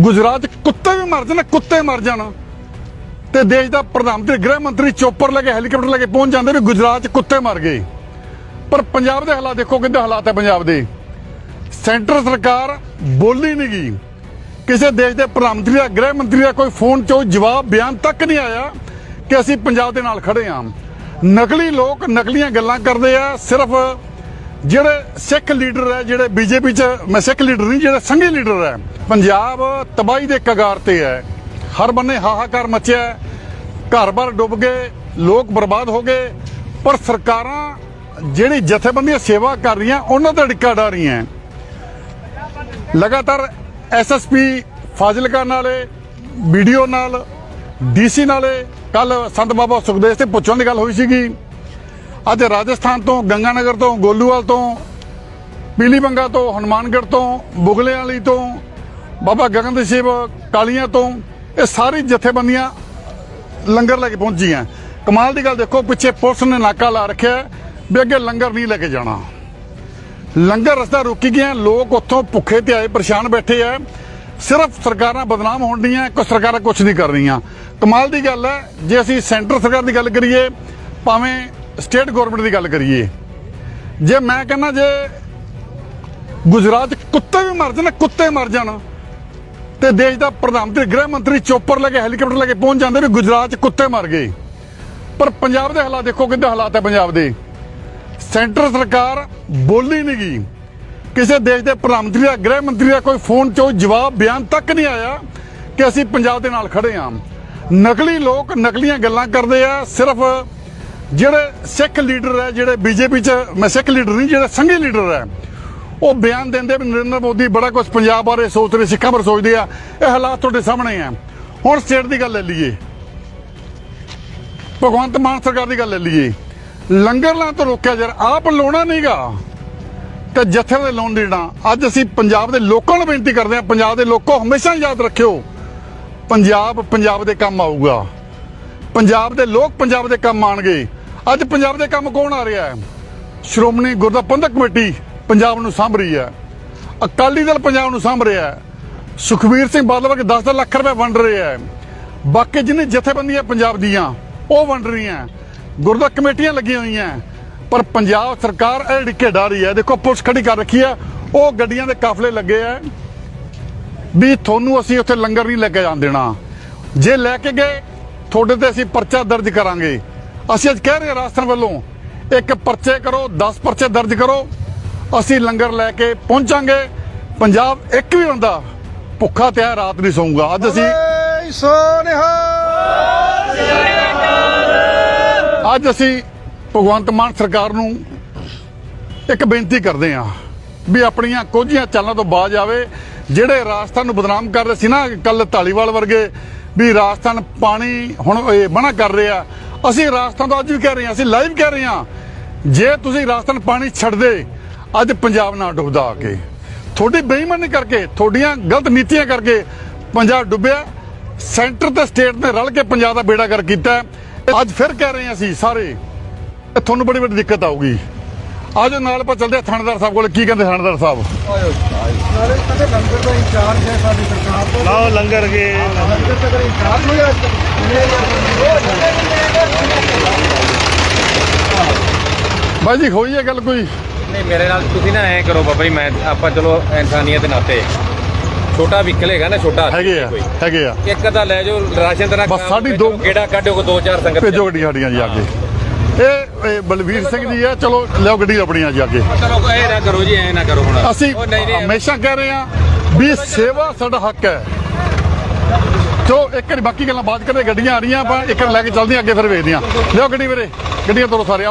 ਗੁਜਰਾਤ 'ਚ ਕੁੱਤੇ ਵੀ ਮਰ ਜਾਣ, ਕੁੱਤੇ ਮਰ ਜਾਣ। ਤੇ ਦੇਸ਼ ਦਾ ਪ੍ਰਧਾਨ ਮੰਤਰੀ, ਗ੍ਰਹਿ ਮੰਤਰੀ ਚੋਪਰ ਲੈ ਕੇ ਹੈਲੀਕਾਪਟਰ ਲੈ ਕੇ ਪਹੁੰਚ ਜਾਂਦੇ ਵੀ ਗੁਜਰਾਤ 'ਚ ਕੁੱਤੇ ਮਰ ਗਏ। ਪਰ ਪੰਜਾਬ ਦੇ ਹਾਲਾਤ ਦੇਖੋ ਕਿੰਦੇ ਹਾਲਾਤ ਹੈ ਪੰਜਾਬ ਦੇ। ਸੈਂਟਰ ਸਰਕਾਰ ਬੋਲੀ ਨਹੀਂ ਗਈ। ਕਿਸੇ ਦੇਸ਼ ਦੇ ਪ੍ਰਧਾਨ ਮੰਤਰੀ ਦਾ, ਗ੍ਰਹਿ ਮੰਤਰੀ ਦਾ ਕੋਈ ਫੋਨ 'ਚੋਂ ਜਵਾਬ ਬਿਆਨ ਤੱਕ ਨਹੀਂ ਆਇਆ ਕਿ ਅਸੀਂ ਪੰਜਾਬ ਦੇ ਨਾਲ ਖੜੇ ਹਾਂ ਨਕਲੀ ਲੋਕ ਨਕਲੀਆਂ ਗੱਲਾਂ ਕਰਦੇ ਆ, ਸਿਰਫ ਜਿਹੜੇ ਸਿੱਖ ਲੀਡਰ ਹੈ ਜਿਹੜੇ ਬੀਜੇਪੀ 'ਚ, ਮੈਂ ਸਿੱਖ ਲੀਡਰ ਨਹੀਂ, ਜਿਹੜੇ ਸੰਘੀ ਲੀਡਰ ਹੈ ਪੰਜਾਬ ਤਬਾਹੀ ਦੇ ਕਗਾਰ ਤੇ ਹੈ। ਹਰ ਬੰਨੇ ਹਾਹਾਕਾਰ ਮਚਿਆ ਹੈ, ਘਰ-ਬਾਰ ਡੁੱਬ ਗਏ ਲੋਕ ਬਰਬਾਦ ਹੋ ਗਏ ਪਰ ਸਰਕਾਰਾਂ ਜਿਹੜੀ ਜਥੇਬੰਦੀਆਂ ਸੇਵਾ ਕਰ ਰਹੀਆਂ ਉਹਨਾਂ ਤੇ ਡਿੱਕਾ ਡਾ ਰਹੀਆਂ ਲਗਾਤਾਰ ਐਸਐਸਪੀ ਫਾਜ਼ਿਲਕਾ ਨਾਲੇ ਵੀਡੀਓ ਨਾਲ ਡੀਸੀ ਨਾਲੇ ਕੱਲ ਸੰਤ ਬਾਬਾ ਸੁਖਦੇਵ ਤੇ ਪੁੱਛਣ ਦੀ ਗੱਲ ਹੋਈ ਸੀਗੀ। ਅੱਜ ਰਾਜਸਥਾਨ ਤੋਂ ਗੰਗਾਨਗਰ ਤੋਂ ਗੋਲੂਵਾਲ ਤੋਂ ਪੀਲੀ ਬੰਗਾ ਤੋਂ ਹਨੂਮਾਨਗੜ੍ਹ ਤੋਂ ਬੁਗਲੇ ਵਾਲੀ ਤੋਂ ਬਾਬਾ ਗਗਨ ਸ਼ਿਵ ਕਾਲੀਆਂ ਤੋਂ ਇਹ ਸਾਰੀ ਜਥੇਬੰਦੀਆਂ ਲੰਗਰ ਲੈ ਕੇ ਪਹੁੰਚੀਆਂ। ਕਮਾਲ ਦੀ ਗੱਲ ਦੇਖੋ, ਪਿੱਛੇ ਪੁਲਿਸ ਨੇ ਨਾਕਾ ਲਾ ਰੱਖਿਆ ਵੀ ਅੱਗੇ ਲੰਗਰ ਨਹੀਂ ਲੈ ਕੇ ਜਾਣਾ। ਲੰਗਰ ਰਸਤਾ ਰੁਕੀ ਗਿਆ, ਲੋਕ ਉੱਥੋਂ ਭੁੱਖੇ ਤੇ ਆਏ, ਪਰੇਸ਼ਾਨ ਬੈਠੇ ਆ। ਸਿਰਫ ਸਰਕਾਰਾਂ ਬਦਨਾਮ ਹੋਣ ਦੀਆਂ ਕੋਈ ਸਰਕਾਰਾਂ ਕੁਝ ਨਹੀਂ ਕਰ ਰਹੀਆਂ। ਕਮਾਲ ਦੀ ਗੱਲ ਹੈ, ਜੇ ਅਸੀਂ ਸੈਂਟਰ ਸਰਕਾਰ ਦੀ ਗੱਲ ਕਰੀਏ, ਭਾਵੇਂ ਸਟੇਟ ਗਵਰਨਮੈਂਟ ਦੀ ਗੱਲ ਕਰੀਏ। ਜੇ ਮੈਂ ਕਹਿੰਦਾ ਜੇ ਗੁਜਰਾਤ 'ਚ ਕੁੱਤੇ ਵੀ ਮਰ ਜਾਣ, ਕੁੱਤੇ ਮਰ ਜਾਣ ਤੇ ਦੇਸ਼ ਦਾ ਪ੍ਰਧਾਨ ਮੰਤਰੀ, ਗ੍ਰਹਿ ਮੰਤਰੀ ਚੋਪਰ ਲੈ ਕੇ ਹੈਲੀਕਾਪਟਰ ਲੈ ਕੇ ਪਹੁੰਚ ਜਾਂਦੇ ਵੀ ਗੁਜਰਾਤ 'ਚ ਕੁੱਤੇ ਮਰ ਗਏ। ਪਰ ਪੰਜਾਬ ਦੇ ਹਾਲਾਤ ਦੇਖੋ ਕਿੰਦੇ ਹਾਲਾਤ ਹੈ ਪੰਜਾਬ ਦੇ। ਸੈਂਟਰ ਸਰਕਾਰ ਬੋਲੀ ਨਹੀਂ ਗਈ। ਕਿਸੇ ਦੇਸ਼ ਦੇ ਪ੍ਰਧਾਨ ਮੰਤਰੀ ਦਾ ਗ੍ਰਹਿ ਮੰਤਰੀ ਦਾ ਕੋਈ ਫੋਨ 'ਚੋਂ ਜਵਾਬ ਬਿਆਨ ਤੱਕ ਨਹੀਂ ਆਇਆ ਕਿ ਅਸੀਂ ਪੰਜਾਬ ਦੇ ਨਾਲ ਖੜੇ ਹਾਂ। ਨਕਲੀ ਲੋਕ ਨਕਲੀਆਂ ਗੱਲਾਂ ਕਰਦੇ ਆ, ਸਿਰਫ ਜਿਹੜੇ ਸਿੱਖ ਲੀਡਰ ਹੈ, ਜਿਹੜੇ ਬੀਜੇਪੀ 'ਚ, ਮੈਂ ਸਿੱਖ ਲੀਡਰ ਨਹੀਂ, ਜਿਹੜੇ ਸੰਘੀ ਲੀਡਰ ਹੈ ਉਹ ਬਿਆਨ ਦਿੰਦੇ ਵੀ ਨਰਿੰਦਰ ਮੋਦੀ ਬੜਾ ਕੁਝ ਪੰਜਾਬ ਬਾਰੇ ਸੋਚ ਰਹੇ, ਸਿੱਖਾਂ ਬਾਰੇ ਸੋਚਦੇ ਆ। ਇਹ ਹਾਲਾਤ ਤੁਹਾਡੇ ਸਾਹਮਣੇ ਆ। ਹੁਣ ਸਟੇਟ ਦੀ ਗੱਲ ਲੈ ਲਈਏ। ਭਗਵੰਤ ਮਾਨ ਸਰਕਾਰ ਦੀ ਗੱਲ ਲੈ ਲਈਏ। ਲੰਗਰ ਲਾਂ ਤੋਂ ਰੋਕਿਆ ਯਾਰ ਆਪ ਲਾਉਣਾ ਨਹੀਂਗਾ ਤੇ ਜੱਥੇ ਦੇ ਲੋਨ ਦੇਣਾ ਅੱਜ ਅਸੀਂ ਪੰਜਾਬ ਦੇ ਲੋਕਾਂ ਨੂੰ ਬੇਨਤੀ ਕਰਦੇ ਹਾਂ, ਪੰਜਾਬ ਦੇ ਲੋਕੋ ਹਮੇਸ਼ਾ ਯਾਦ ਰੱਖਿਓ, ਪੰਜਾਬ ਪੰਜਾਬ ਦੇ ਕੰਮ ਆਊਗਾ। ਪੰਜਾਬ ਦੇ ਲੋਕ ਪੰਜਾਬ ਦੇ ਕੰਮ ਆਣਗੇ। ਅੱਜ ਪੰਜਾਬ ਦੇ ਕੰਮ ਕੌਣ ਆ ਰਿਹਾ ਹੈ? ਸ਼੍ਰੋਮਣੀ ਗੁਰਦੁਆਰਾ ਪ੍ਰਬੰਧਕ ਕਮੇਟੀ ਪੰਜਾਬ ਨੂੰ ਸਾਂਭ ਰਹੀ ਹੈ। ਅਕਾਲੀ ਦਲ ਪੰਜਾਬ ਨੂੰ ਸਾਂਭ ਰਿਹਾ ਹੈ। ਸੁਖਬੀਰ ਸਿੰਘ ਬਾਦਲ ਵਰਗੇ 10 ਲੱਖ ਰੁਪਏ ਵੰਡ ਰਹੇ ਹੈ। ਬਾਕੀ ਜਿੰਨੇ ਜਥੇਬੰਦੀਆਂ ਪੰਜਾਬ ਦੀਆਂ, ਉਹ ਵੰਡ ਰਹੀਆਂ ਗੁਰਦਾ ਕਮੇਟੀਆਂ ਲੱਗੀਆਂ ਹੋਈਆਂ ਪਰ ਪੰਜਾਬ ਸਰਕਾਰ ਇਹ ਡਿੱਕੇ ਡਾ ਰਹੀ ਹੈ, ਦੇਖੋ ਪੁਲਿਸ ਖੜੀ ਕਰ ਰੱਖੀ ਹੈ। ਉਹ ਗੱਡੀਆਂ ਦੇ ਕਾਫਲੇ ਲੱਗੇ ਆ ਵੀ ਤੁਹਾਨੂੰ ਅਸੀਂ ਉੱਥੇ ਲੰਗਰ ਨਹੀਂ ਲੈ ਕੇ ਜਾਣ ਦੇਣਾ। ਜੇ ਲੈ ਕੇ ਗਏ, ਤੁਹਾਡੇ ਤੇ ਅਸੀਂ ਪਰਚਾ ਦਰਜ ਕਰਾਂਗੇ। ਅਸੀਂ ਅੱਜ ਕਹਿ ਰਹੇ ਰਾਜਸਥਾਨ ਵੱਲੋਂ, ਇੱਕ ਪਰਚੇ ਕਰੋ 10 ਪਰਚੇ ਦਰਜ ਕਰੋ। ਅਸੀਂ ਲੰਗਰ ਲੈ ਕੇ ਪਹੁੰਚਾਂਗੇ। ਪੰਜਾਬ ਇੱਕ ਵੀ ਬੰਦਾ ਭੁੱਖਾ ਤੇ ਰਾਤ ਨਹੀਂ ਸੌਂਗਾ। ਅੱਜ ਅਸੀਂ ਅੱਜ ਅਸੀਂ ਭਗਵੰਤ ਮਾਨ ਸਰਕਾਰ ਨੂੰ ਇੱਕ ਬੇਨਤੀ ਕਰਦੇ ਹਾਂ ਵੀ ਆਪਣੀਆਂ ਕੋਝੀਆਂ ਚਾਲਾਂ ਤੋਂ ਬਾਜ ਆਵੇ। ਜਿਹੜੇ ਰਾਜਸਥਾਨ ਨੂੰ ਬਦਨਾਮ ਕਰ ਰਹੇ ਸੀ ਨਾ ਕੱਲ ਢਾਲੀਵਾਲ ਵਰਗੇ ਵੀ ਰਾਜਸਥਾਨ ਪਾਣੀ ਹੁਣ ਇਹ ਮਨਾ ਕਰ ਰਿਹਾ ਅਸੀਂ ਰਾਜਸਥਾਨ ਤੋਂ ਅੱਜ ਵੀ ਕਹਿ ਰਹੇ ਹਾਂ ਅਸੀਂ ਲਾਈਵ ਕਹਿ ਰਹੇ ਹਾਂ। ਜੇ ਤੁਸੀਂ ਰਾਜਸਥਾਨ ਪਾਣੀ ਛੱਡਦੇ ਅੱਜ ਪੰਜਾਬ ਨਾ ਡੁੱਬਦਾ ਆ ਕੇ। ਤੁਹਾਡੀ ਬੇਈਮਾਨੀ ਕਰਕੇ ਤੁਹਾਡੀਆਂ ਗਲਤ ਨੀਤੀਆਂ ਕਰਕੇ ਪੰਜਾਬ ਡੁੱਬਿਆ। ਸੈਂਟਰ ਤੇ ਸਟੇਟ ਨੇ ਰਲ ਕੇ ਪੰਜਾਬ ਦਾ ਬੇੜਾ ਕਰ ਕੀਤਾ। ਅੱਜ ਫਿਰ ਕਹਿ ਰਹੇ ਹਾਂ ਅਸੀਂ ਸਾਰੇ ਤੁਹਾਨੂੰ ਬੜੀ ਵੱਡੀ ਦਿੱਕਤ ਆਊਗੀ। ਆਜੋ ਨਾਲ ਆਪਾਂ ਚੱਲਦੇ ਹਾਂ ਥਾਣੇਦਾਰ ਸਾਹਿਬ ਕੋਲ। ਕੀ ਕਹਿੰਦੇ ਥਾਣੇਦਾਰ ਸਾਹਿਬ? ਨਾਲੇ ਕਹਿੰਦੇ ਲੰਗਰ ਦਾ ਇੰਚਾਰਜ ਹੈ ਸਾਡੀ ਸਰਕਾਰ ਤੋਂ ਲਾਓ ਲੰਗਰ ਕੇ ਲੰਗਰ ਤੇ ਅਗਰ ਇੰਚਾਰਜ ਹੋਇਆ ਬਾਈ ਜੀ ਹੋਈ ਹੈ ਗੱਲ ਕੋਈ? ਨਹੀਂ ਮੇਰੇ ਨਾਲ ਤੁਸੀਂ ਨਾ ਐ ਕਰੋ ਬਾਬਾ ਜੀ ਮੈਂ ਆਪਾਂ ਚਲੋ ਇਨਸਾਨੀਅਤ ਦੇ ਨਾਤੇ। ਛੋਟਾ ਵਹੀਕਲ ਹੈਗਾ ਨਾ ਛੋਟਾ। ਹੈਗੇ ਆ। ਹੈਗੇ ਆ। ਇੱਕ ਤਾਂ ਲੈ ਜਾਓ ਰਾਸ਼ਨ ਦਾ ਬਸ ਸਾਡੀ ਦੋ- ਕਿਹੜਾ ਕੱਢੋ ਦੋ ਚਾਰ ਸੰਗਤ ਭੇਜੋ ਗੱਡੀ ਸਾਡੀਆਂ ਜੀ ਅੱਗੇ। ਇਹ ਇਹ ਬਲਵੀਰ ਸਿੰਘ ਜੀ ਆ ਚਲੋ ਲਿਆਓ ਗੱਡੀ ਆਪਣੀਆਂ ਜੀ ਅੱਗੇ। ਚਲੋ ਇਹ ਨਾ ਕਰੋ ਜੀ ਐ ਨਾ ਕਰੋ ਹੁਣ। ਅਸੀਂ ਹਮੇਸ਼ਾ ਕਹਿ ਰਹੇ ਹਾਂ ਵੀ ਸੇਵਾ ਸਾਡਾ ਹੱਕ ਹੈ। ਜੋ ਇੱਕ ਵਾਰੀ ਬਾਕੀ ਗੱਲਾਂ ਬਾਅਦ ਕਰਦੇ ਗੱਡੀਆਂ ਆ ਰਹੀਆਂ ਆਪਾਂ ਇੱਕ ਵਾਰ ਲੈ ਕੇ ਚੱਲਦੇ ਅੱਗੇ ਫਿਰ ਵੇਖਦੇ ਹਾਂ। ਲਿਆਓ ਗੱਡੀ ਵੀਰੇ ਗੱਡੀਆਂ ਤੋਰੋ ਸਾਰੇ।